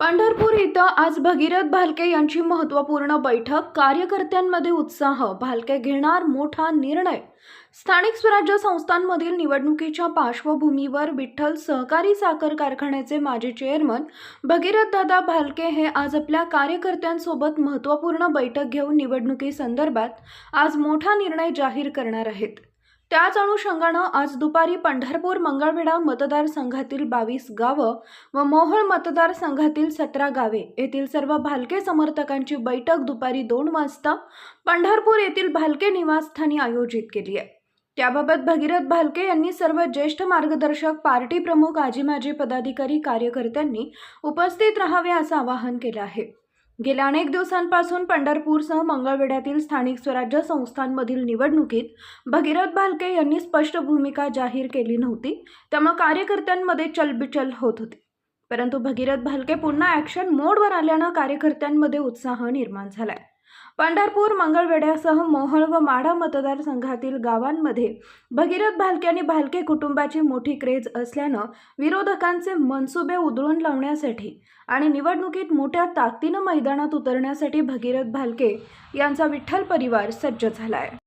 पंढरपूर इथं आज भगीरथ भालके यांची महत्त्वपूर्ण बैठक. कार्यकर्त्यांमध्ये उत्साह. भालके घेणार मोठा निर्णय. स्थानिक स्वराज्य संस्थांमधील निवडणुकीच्या पार्श्वभूमीवर विठ्ठल सहकारी साखर कारखान्याचे माजी चेअरमन भगीरथ दादा भालके हे आज आपल्या कार्यकर्त्यांसोबत महत्त्वपूर्ण बैठक घेऊन निवडणुकीसंदर्भात आज मोठा निर्णय जाहीर करणार आहेत. त्याच अनुषंगानं आज दुपारी पंढरपूर मंगळवेढा मतदारसंघातील बावीस गावं व मोहोळ मतदारसंघातील सतरा गावे. येथील सर्व भालके समर्थकांची बैठक दुपारी दोन वाजता पंढरपूर येथील भालके निवासस्थानी आयोजित केली आहे. त्याबाबत भगीरथ भालके यांनी सर्व ज्येष्ठ मार्गदर्शक पार्टी प्रमुख आजी माजी पदाधिकारी कार्यकर्त्यांनी उपस्थित राहावे असं आवाहन केलं आहे. गेल्या अनेक दिवसांपासून पंढरपूरसह मंगळवेढ्यातील स्थानिक स्वराज्य संस्थांमधील निवडणुकीत भगीरथ भालके यांनी स्पष्ट भूमिका जाहीर केली नव्हती. त्यामुळे कार्यकर्त्यांमध्ये चलबिचल होत होती. परंतु भगीरथ भालके पुन्हा ॲक्शन मोडवर आल्यानं कार्यकर्त्यांमध्ये उत्साह निर्माण झालाय. पंढरपूर मंगळवेढ्यासह मोहळ व माढा मतदारसंघातील गावांमध्ये भगीरथ भालके आणि भालके कुटुंबाची मोठी क्रेज असल्यानं विरोधकांचे मनसुबे उधळून लावण्यासाठी आणि निवडणुकीत मोठ्या ताकदीनं मैदानात उतरण्यासाठी भगीरथ भालके यांचा विठ्ठल परिवार सज्ज झाला आहे